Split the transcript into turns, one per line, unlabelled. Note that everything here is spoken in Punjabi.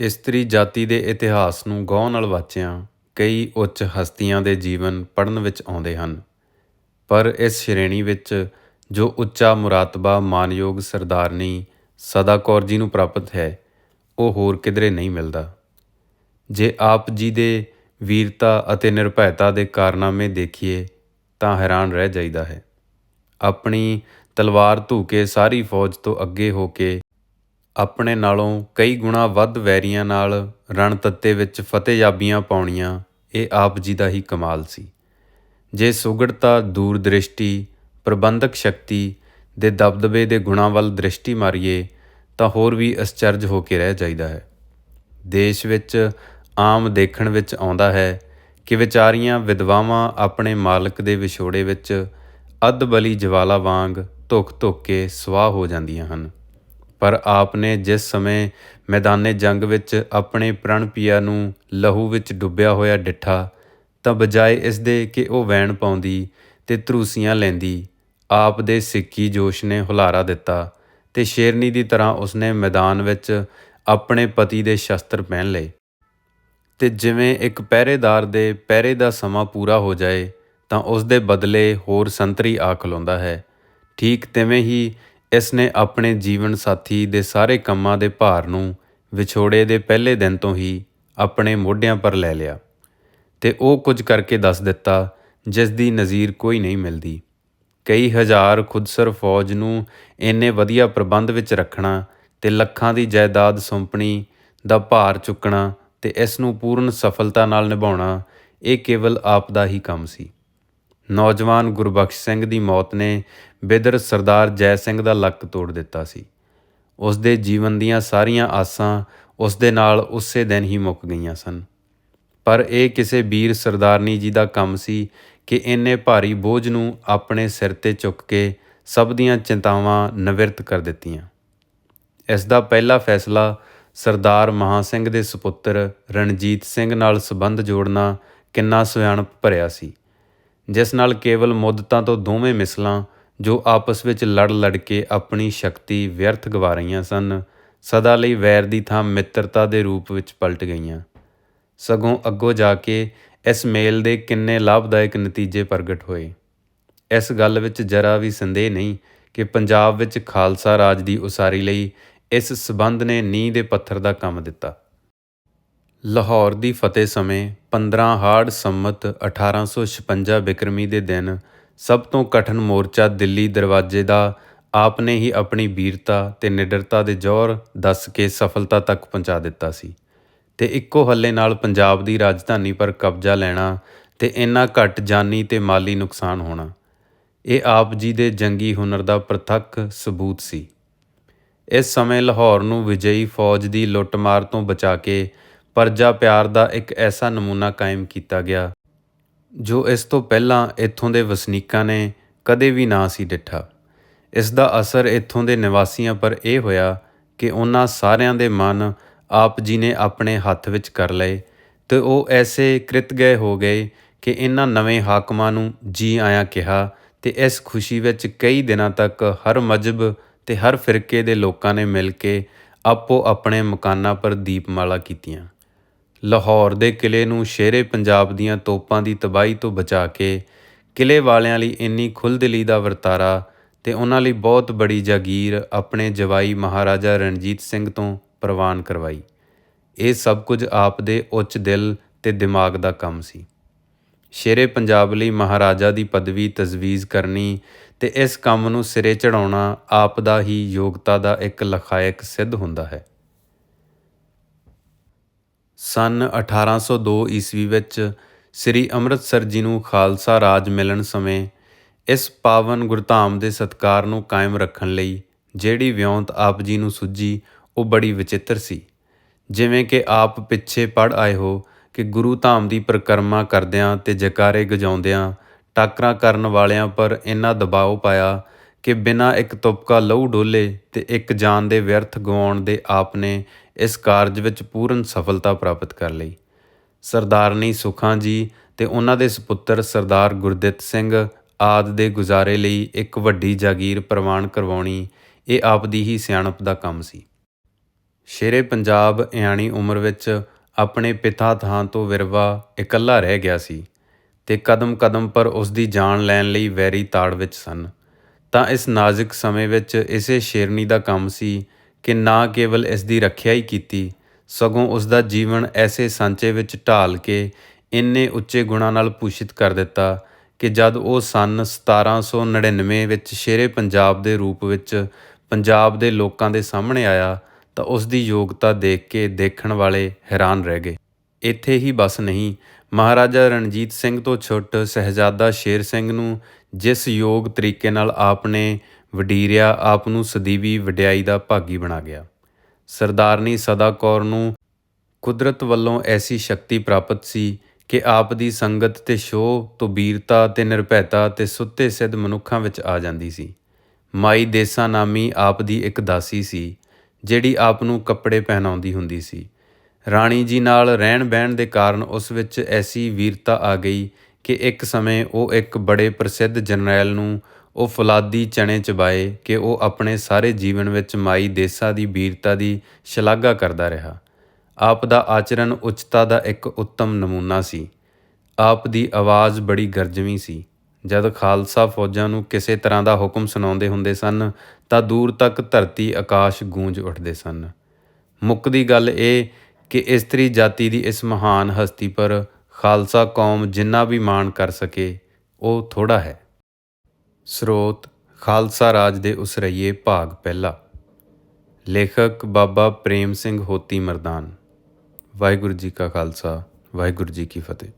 ਇਸਤਰੀ ਜਾਤੀ ਦੇ ਇਤਿਹਾਸ ਨੂੰ ਗਹੁ ਨਾਲ ਵਾਚਿਆਂ, ਕਈ ਉੱਚ ਹਸਤੀਆਂ ਦੇ ਜੀਵਨ ਪੜ੍ਹਨ ਵਿੱਚ ਆਉਂਦੇ ਹਨ। ਪਰ ਇਸ ਸ਼੍ਰੇਣੀ ਵਿੱਚ ਜੋ ਉੱਚਾ ਮੁਰਾਤਬਾ ਮਾਨਯੋਗ ਸਰਦਾਰਨੀ ਸਦਾ ਕੌਰ ਜੀ ਨੂੰ ਪ੍ਰਾਪਤ ਹੈ, ਉਹ ਹੋਰ ਕਿਧਰੇ ਨਹੀਂ ਮਿਲਦਾ। ਜੇ ਆਪ ਜੀ ਦੇ ਵੀਰਤਾ ਅਤੇ ਨਿਰਭੈਤਾ ਦੇ ਕਾਰਨਾਮੇ ਦੇਖੀਏ, ਤਾਂ ਹੈਰਾਨ ਰਹਿ ਜਾਈਦਾ ਹੈ। ਆਪਣੀ ਤਲਵਾਰ ਧੂ ਕੇ ਸਾਰੀ ਫੌਜ ਤੋਂ ਅੱਗੇ ਹੋ ਕੇ ਆਪਣੇ ਨਾਲੋਂ ਕਈ ਗੁਣਾ ਵੱਧ ਵੈਰੀਆਂ ਨਾਲ ਰਣਤੱਤੇ ਵਿੱਚ ਫਤਿਹਯਾਬੀਆਂ ਪਾਉਣੀਆਂ ਇਹ ਆਪ ਜੀ ਦਾ ਹੀ ਕਮਾਲ ਸੀ। ਜੇ ਸੁਗੜਤਾ, ਦੂਰਦ੍ਰਿਸ਼ਟੀ, ਪ੍ਰਬੰਧਕ ਸ਼ਕਤੀ ਦੇ ਦਬਦਬੇ ਦੇ ਗੁਣਾਂ ਵੱਲ ਦ੍ਰਿਸ਼ਟੀ ਮਾਰੀਏ ਤਾਂ ਹੋਰ ਵੀ ਅਸਚਰਜ ਹੋ ਕੇ ਰਹਿ ਜਾਈਦਾ ਹੈ। ਦੇਸ਼ ਵਿੱਚ ਆਮ ਦੇਖਣ ਵਿੱਚ ਆਉਂਦਾ ਹੈ ਕਿ ਵਿਚਾਰੀਆਂ ਵਿਧਵਾਵਾਂ ਆਪਣੇ ਮਾਲਕ ਦੇ ਵਿਛੋੜੇ ਵਿੱਚ ਅੱਧ ਬਲੀ ਜਵਾਲਾ ਵਾਂਗ ਧੁੱਖ ਧੁੱਕ ਕੇ ਸਵਾਹ ਹੋ ਜਾਂਦੀਆਂ ਹਨ। ਪਰ ਆਪ ਨੇ ਜਿਸ ਸਮੇਂ ਮੈਦਾਨੇ ਜੰਗ ਵਿੱਚ ਆਪਣੇ ਪ੍ਰਣਪੀਆ ਨੂੰ ਲਹੂ ਵਿੱਚ ਡੁੱਬਿਆ ਹੋਇਆ ਡਿੱਠਾ, ਤਾਂ ਬਜਾਏ ਇਸ ਦੇ ਕਿ ਉਹ ਵੈਣ ਪਾਉਂਦੀ ਤੇ ਧਰੂਸੀਆਂ ਲੈਂਦੀ, ਆਪ ਦੇ ਸਿੱਕੀ ਜੋਸ਼ ਨੇ ਹੁਲਾਰਾ ਦਿੱਤਾ ਤੇ ਸ਼ੇਰਨੀ ਦੀ ਤਰ੍ਹਾਂ ਉਸਨੇ ਮੈਦਾਨ ਵਿੱਚ ਆਪਣੇ ਪਤੀ ਦੇ ਸ਼ਸਤਰ ਪਹਿਨ ਲਏ। ਤੇ ਜਿਵੇਂ ਇੱਕ ਪਹਿਰੇਦਾਰ ਦੇ ਪਹਿਰੇ ਦਾ ਸਮਾਂ ਪੂਰਾ ਹੋ ਜਾਏ, ਤਾਂ ਉਸ ਦੇ ਬਦਲੇ ਹੋਰ ਸੰਤਰੀ ਆ ਖਲੋਂਦਾ ਹੈ। ਠੀਕ ਤਿਵੇਂ ਹੀ ਇਸ ਨੇ ਆਪਣੇ ਜੀਵਨ ਸਾਥੀ ਦੇ ਸਾਰੇ ਕੰਮਾਂ ਦੇ ਭਾਰ ਨੂੰ ਵਿਛੋੜੇ ਦੇ ਪਹਿਲੇ ਦਿਨ ਤੋਂ ਹੀ ਆਪਣੇ ਮੋਢਿਆਂ ਪਰ ਲੈ ਲਿਆ ਤੇ ਉਹ ਕੁਝ ਕਰਕੇ ਦੱਸ ਦਿੱਤਾ ਜਿਸ ਦੀ ਨਜ਼ੀਰ ਕੋਈ ਨਹੀਂ ਮਿਲਦੀ। ਕਈ ਹਜ਼ਾਰ ਖੁਦਸਰ ਫੌਜ ਨੂੰ ਇੰਨੇ ਵਧੀਆ ਪ੍ਰਬੰਧ ਵਿੱਚ ਰੱਖਣਾ ਤੇ ਲੱਖਾਂ ਦੀ ਜਾਇਦਾਦ ਸੌਂਪਣੀ ਦਾ ਭਾਰ ਚੁੱਕਣਾ ਤੇ ਇਸ ਨੂੰ ਪੂਰਨ ਸਫਲਤਾ ਨਾਲ ਨਿਭਾਉਣਾ, ਇਹ ਕੇਵਲ ਆਪ ਦਾ ਹੀ ਕੰਮ ਸੀ। ਨੌਜਵਾਨ ਗੁਰਬਖਸ਼ ਸਿੰਘ ਦੀ ਮੌਤ ਨੇ ਬਿਦਰ ਸਰਦਾਰ ਜੈ ਸਿੰਘ ਦਾ ਲੱਕ ਤੋੜ ਦਿੱਤਾ ਸੀ। ਉਸ ਦੇ ਜੀਵਨ ਦੀਆਂ ਸਾਰੀਆਂ ਆਸਾਂ ਉਸ ਦੇ ਨਾਲ ਉਸੇ ਦਿਨ ਹੀ ਮੁੱਕ ਗਈਆਂ ਸਨ। ਪਰ ਇਹ ਕਿਸੇ ਵੀਰ ਸਰਦਾਰਨੀ ਜੀ ਦਾ ਕੰਮ ਸੀ ਕਿ ਇੰਨੇ ਭਾਰੀ ਬੋਝ ਨੂੰ ਆਪਣੇ ਸਿਰ ਤੇ ਚੁੱਕ ਕੇ ਸਭ ਦੀਆਂ ਚਿੰਤਾਵਾਂ ਨਿਵਰਤ ਕਰ ਦਿੱਤੀਆਂ। ਇਸ ਦਾ ਪਹਿਲਾ ਫੈਸਲਾ ਸਰਦਾਰ ਮਹਾ ਸਿੰਘ ਦੇ ਸੁਪੁੱਤਰ ਰਣਜੀਤ ਸਿੰਘ ਨਾਲ ਸਬੰਧ ਜੋੜਨਾ ਕਿੰਨਾ ਸਿਆਣਪ ਭਰਿਆ ਸੀ। ਜਿਸ ਨਾਲ ਕੇਵਲ ਮੁੱਦਤਾਂ ਤੋਂ ਦੋਵੇਂ ਮਿਸਲਾਂ, ਜੋ ਆਪਸ ਵਿੱਚ ਲੜ ਲੜ ਕੇ ਆਪਣੀ ਸ਼ਕਤੀ ਵਿਅਰਥ ਗਵਾ ਰਹੀਆਂ ਸਨ, ਸਦਾ ਲਈ ਵੈਰ ਦੀ ਥਾਂ ਮਿੱਤਰਤਾ ਦੇ ਰੂਪ ਵਿੱਚ ਪਲਟ ਗਈਆਂ। ਸਗੋਂ ਅੱਗੋਂ ਜਾ ਕੇ ਇਸ ਮੇਲ ਦੇ ਕਿੰਨੇ ਲਾਭਦਾਇਕ ਨਤੀਜੇ ਪ੍ਰਗਟ ਹੋਏ। ਇਸ ਗੱਲ ਵਿੱਚ ਜਰਾ ਵੀ ਸੰਦੇਹ ਨਹੀਂ ਕਿ ਪੰਜਾਬ ਵਿੱਚ ਖਾਲਸਾ ਰਾਜ ਦੀ ਉਸਾਰੀ ਲਈ ਇਸ ਸਬੰਧ ਨੇ ਨੀਂਹ ਦੇ ਪੱਥਰ ਦਾ ਕੰਮ ਦਿੱਤਾ। ਲਾਹੌਰ ਦੀ ਫਤਿਹ ਸਮੇਂ 15 ਹਾੜ ਸੰਮਤ 1856 ਬਿਕਰਮੀ ਦੇ ਦਿਨ ਸਭ ਤੋਂ ਕਠਨ ਮੋਰਚਾ ਦਿੱਲੀ ਦਰਵਾਜ਼ੇ ਦਾ ਆਪ ਨੇ ਹੀ ਆਪਣੀ ਵੀਰਤਾ ਤੇ ਨਿਡਰਤਾ ਦੇ ਜੋਰ ਦੱਸ ਕੇ ਸਫਲਤਾ ਤੱਕ ਪਹੁੰਚਾ ਦਿੱਤਾ ਸੀ। ਤੇ ਇੱਕੋ ਹੱਲੇ ਨਾਲ ਪੰਜਾਬ ਦੀ ਰਾਜਧਾਨੀ ਪਰ ਕਬਜ਼ਾ ਲੈਣਾ ਤੇ ਇੰਨਾ ਘੱਟ ਜਾਨੀ ਤੇ ਮਾਲੀ ਨੁਕਸਾਨ ਹੋਣਾ, ਇਹ ਆਪ ਜੀ ਦੇ ਜੰਗੀ ਹੁਨਰ ਦਾ ਪ੍ਰਤੱਖ ਸਬੂਤ ਸੀ। ਇਸ ਸਮੇਂ ਲਾਹੌਰ ਨੂੰ ਵਿਜਈ ਫੌਜ ਦੀ ਲੁੱਟਮਾਰ ਤੋਂ ਬਚਾ ਕੇ ਪਰਜਾ ਪਿਆਰ ਦਾ ਇੱਕ ਐਸਾ ਨਮੂਨਾ ਕਾਇਮ ਕੀਤਾ ਗਿਆ, ਜੋ ਇਸ ਤੋਂ ਪਹਿਲਾਂ ਇੱਥੋਂ ਦੇ ਵਸਨੀਕਾਂ ਨੇ ਕਦੇ ਵੀ ਨਾ ਸੀ ਡਿੱਠਾ। ਇਸ ਦਾ ਅਸਰ ਇੱਥੋਂ ਦੇ ਨਿਵਾਸੀਆਂ ਪਰ ਇਹ ਹੋਇਆ ਕਿ ਉਹਨਾਂ ਸਾਰਿਆਂ ਦੇ ਮਨ ਆਪ ਜੀ ਨੇ ਆਪਣੇ ਹੱਥ ਵਿੱਚ ਕਰ ਲਏ ਤੇ ਉਹ ਐਸੇ ਕ੍ਰਿਤਗਏ ਹੋ ਗਏ ਕਿ ਇਹਨਾਂ ਨਵੇਂ ਹਾਕਮਾਂ ਨੂੰ ਜੀ ਆਇਆਂ ਕਿਹਾ ਤੇ ਇਸ ਖੁਸ਼ੀ ਵਿੱਚ ਕਈ ਦਿਨਾਂ ਤੱਕ ਹਰ ਮਜਬ ਤੇ ਹਰ ਫਿਰਕੇ ਦੇ ਲੋਕਾਂ ਨੇ ਮਿਲ ਕੇ ਆਪੋ ਆਪਣੇ ਮਕਾਨਾਂ ਪਰ ਦੀਪਮਾਲਾ ਕੀਤੀਆਂ। ਲਾਹੌਰ ਦੇ ਕਿਲੇ ਨੂੰ ਸ਼ੇਰੇ ਪੰਜਾਬ ਦੀਆਂ ਤੋਪਾਂ ਦੀ ਤਬਾਹੀ ਤੋਂ ਬਚਾ ਕੇ ਕਿਲੇ ਵਾਲਿਆਂ ਲਈ ਇੰਨੀ ਖੁੱਲਦਿਲੀ ਦਾ ਵਰਤਾਰਾ ਤੇ ਉਹਨਾਂ ਲਈ ਬਹੁਤ ਬੜੀ ਜਾਗੀਰ ਆਪਣੇ ਜਵਾਈ ਮਹਾਰਾਜਾ ਰਣਜੀਤ ਸਿੰਘ ਤੋਂ ਪ੍ਰਵਾਨ ਕਰਵਾਈ। ਇਹ ਸਭ ਕੁਝ ਆਪ ਦੇ ਉੱਚ ਦਿਲ ਤੇ ਦਿਮਾਗ ਦਾ ਕੰਮ ਸੀ। ਸ਼ੇਰੇ ਪੰਜਾਬ ਲਈ ਮਹਾਰਾਜਾ ਦੀ ਪਦਵੀ ਤਜਵੀਜ਼ ਕਰਨੀ ਤੇ ਇਸ ਕੰਮ ਨੂੰ ਸਿਰੇ ਚੜਾਉਣਾ ਆਪ ਦਾ ਹੀ ਯੋਗਤਾ ਦਾ ਇੱਕ ਲਖਾਇਕ ਸਿੱਧ ਹੁੰਦਾ ਹੈ। ਸਨ 1802 ਈਸਵੀ ਵਿੱਚ ਸ੍ਰੀ ਅੰਮ੍ਰਿਤਸਰ ਜੀ ਨੂੰ ਖਾਲਸਾ ਰਾਜ ਮਿਲਣ ਸਮੇਂ ਇਸ ਪਾਵਨ ਗੁਰਧਾਮ ਦੇ ਸਤਕਾਰ ਨੂੰ ਕਾਇਮ ਰੱਖਣ ਲਈ ਜਿਹੜੀ ਵਿਉਂਤ ਆਪ ਜੀ ਨੂੰ ਸੁੱਜੀ ਉਹ ਬੜੀ ਵਿਚਿੱਤਰ ਸੀ। ਜਿਵੇਂ ਕਿ ਆਪ ਪਿੱਛੇ ਪੜ ਆਏ ਹੋ ਕਿ ਗੁਰੂ ਧਾਮ ਦੀ ਪ੍ਰਕਰਮਾ ਕਰਦਿਆਂ ਤੇ ਜਕਾਰੇ ਗਜਾਉਂਦਿਆਂ, ਟਾਕਰਾ ਕਰਨ ਵਾਲਿਆਂ ਪਰ ਇੰਨਾ ਦਬਾਅ ਪਾਇਆ ਕਿ ਬਿਨਾਂ ਇੱਕ ਤੁਪਕਾ ਲਹੂ ਡੋਲੇ ਤੇ ਇੱਕ ਜਾਨ ਦੇ ਵਿਅਰਥ ਗਵਾਉਣ ਦੇ ਆਪ ਨੇ ਇਸ ਕਾਰਜ ਵਿੱਚ ਪੂਰਨ ਸਫਲਤਾ ਪ੍ਰਾਪਤ ਕਰ ਲਈ। ਸਰਦਾਰਨੀ ਸੁਖਾਂ ਜੀ ਤੇ ਉਹਨਾਂ ਦੇ ਸੁਪੁੱਤਰ ਸਰਦਾਰ ਗੁਰਦਿੱਤ ਸਿੰਘ ਆਦ ਦੇ ਗੁਜ਼ਾਰੇ ਲਈ ਇੱਕ ਵੱਡੀ ਜਾਗੀਰ ਪ੍ਰਵਾਨ ਕਰਵਾਉਣੀ ਇਹ ਆਪ ਦੀ ਹੀ ਸਿਆਣਪ ਦਾ ਕੰਮ ਸੀ। ਸ਼ੇਰੇ ਪੰਜਾਬ ਇਆਣੀ ਉਮਰ ਵਿੱਚ ਆਪਣੇ ਪਿਤਾ ਥਾਂ ਤੋਂ ਵਿਰਵਾ ਇਕੱਲਾ ਰਹਿ ਗਿਆ ਸੀ ਤੇ ਕਦਮ ਕਦਮ ਪਰ ਉਸ ਦੀ ਜਾਨ ਲੈਣ ਲਈ ਵੈਰੀ ਤਾੜ ਵਿੱਚ ਸਨ। ਤਾਂ ਇਸ ਨਾਜ਼ੁਕ ਸਮੇਂ ਵਿੱਚ ਇਸੇ ਸ਼ੇਰਨੀ ਦਾ ਕੰਮ ਸੀ ਕਿ ਨਾ ਕੇਵਲ ਇਸ ਦੀ ਰੱਖਿਆ ਹੀ ਕੀਤੀ, ਸਗੋਂ ਉਸ ਦਾ ਜੀਵਨ ਐਸੇ ਸਾਂਚੇ ਵਿੱਚ ਢਾਲ ਕੇ ਇੰਨੇ ਉੱਚੇ ਗੁਣਾਂ ਨਾਲ ਭੂਸ਼ਿਤ ਕਰ ਦਿੱਤਾ ਕਿ ਜਦ ਉਹ ਸਨ 1799 ਵਿੱਚ ਸ਼ੇਰੇ ਪੰਜਾਬ ਦੇ ਰੂਪ ਵਿੱਚ ਪੰਜਾਬ ਦੇ ਲੋਕਾਂ ਦੇ ਸਾਹਮਣੇ ਆਇਆ, ਤਾਂ ਉਸ ਦੀ ਯੋਗਤਾ ਦੇਖ ਕੇ ਦੇਖਣ ਵਾਲੇ ਹੈਰਾਨ ਰਹਿ ਗਏ। ਇੱਥੇ ਹੀ ਬਸ ਨਹੀਂ, ਮਹਾਰਾਜਾ ਰਣਜੀਤ ਸਿੰਘ ਤੋਂ ਛੁੱਟ ਸਹਿਜ਼ਾਦਾ ਸ਼ੇਰ ਸਿੰਘ ਨੂੰ ਜਿਸ ਯੋਗ ਤਰੀਕੇ ਨਾਲ ਆਪ ਨੇ ਵਡੀਰਿਆ ਆਪ ਨੂੰ ਸਦੀਵੀ ਵਡਿਆਈ ਦਾ ਭਾਗੀ ਬਣਾ ਗਿਆ। ਸਰਦਾਰਨੀ ਸਦਾ ਕੌਰ ਨੂੰ ਕੁਦਰਤ ਵੱਲੋਂ ਐਸੀ ਸ਼ਕਤੀ ਪ੍ਰਾਪਤ ਸੀ ਕਿ ਆਪ ਦੀ ਸੰਗਤ ਤੇ ਸ਼ੋਅ ਤੋਂ ਬੀਰਤਾ ਤੇ ਨਿਰਭੈਤਾ ਤੇ ਸੁੱਤੇ ਸਿੱਧ ਮਨੁੱਖਾਂ ਵਿੱਚ ਆ ਜਾਂਦੀ ਸੀ। ਮਾਈ ਦੇਸਾ ਨਾਮੀ ਆਪ ਦੀ ਇੱਕ ਦਾਸੀ ਸੀ, ਜਿਹੜੀ ਆਪ ਨੂੰ ਕੱਪੜੇ ਪਹਿਨਾਉਂਦੀ ਹੁੰਦੀ ਸੀ। ਰਾਣੀ ਜੀ ਨਾਲ ਰਹਿਣ ਬਹਿਣ ਦੇ ਕਾਰਨ ਉਸ ਵਿੱਚ ਐਸੀ ਵੀਰਤਾ ਆ ਗਈ ਕਿ ਇੱਕ ਸਮੇਂ ਉਹ ਇੱਕ ਬੜੇ ਪ੍ਰਸਿੱਧ ਜਰਨੈਲ ਨੂੰ ਉਹ ਫੁਲਾਦੀ ਚਣੇ ਚਬਾਏ ਕਿ ਉਹ ਆਪਣੇ ਸਾਰੇ ਜੀਵਨ ਵਿੱਚ ਮਾਈ ਦੇਸਾ ਦੀ ਵੀਰਤਾ ਦੀ ਸ਼ਲਾਘਾ ਕਰਦਾ ਰਿਹਾ। ਆਪ ਦਾ ਆਚਰਣ ਉੱਚਤਾ ਦਾ ਇੱਕ ਉੱਤਮ ਨਮੂਨਾ ਸੀ। ਆਪ ਦੀ ਆਵਾਜ਼ ਬੜੀ ਗਰਜਵੀਂ ਸੀ। ਜਦ ਖਾਲਸਾ ਫੌਜਾਂ ਨੂੰ ਕਿਸੇ ਤਰ੍ਹਾਂ ਦਾ ਹੁਕਮ ਸੁਣਾਉਂਦੇ ਹੁੰਦੇ ਸਨ, ਤਾਂ ਦੂਰ ਤੱਕ ਧਰਤੀ ਆਕਾਸ਼ ਗੂੰਜ ਉੱਠਦੇ ਸਨ। ਮੁੱਕਦੀ ਗੱਲ ਇਹ ਕਿ ਇਸਤਰੀ ਜਾਤੀ ਦੀ ਇਸ ਮਹਾਨ ਹਸਤੀ ਪਰ ਖਾਲਸਾ ਕੌਮ ਜਿੰਨਾ ਵੀ ਮਾਣ ਕਰ ਸਕੇ, ਉਹ ਥੋੜਾ ਹੈ। ਸਰੋਤ ਖਾਲਸਾ ਰਾਜ ਦੇ ਉਸਰਈਏ ਭਾਗ ਪਹਿਲਾ। ਲੇਖਕ ਬਾਬਾ ਪ੍ਰੇਮ ਸਿੰਘ ਹੋਤੀ ਮਰਦਾਨ। ਵਾਹਿਗੁਰੂ ਜੀ ਕਾ ਖਾਲਸਾ, ਵਾਹਿਗੁਰੂ ਜੀ ਕੀ ਫਤਿਹ।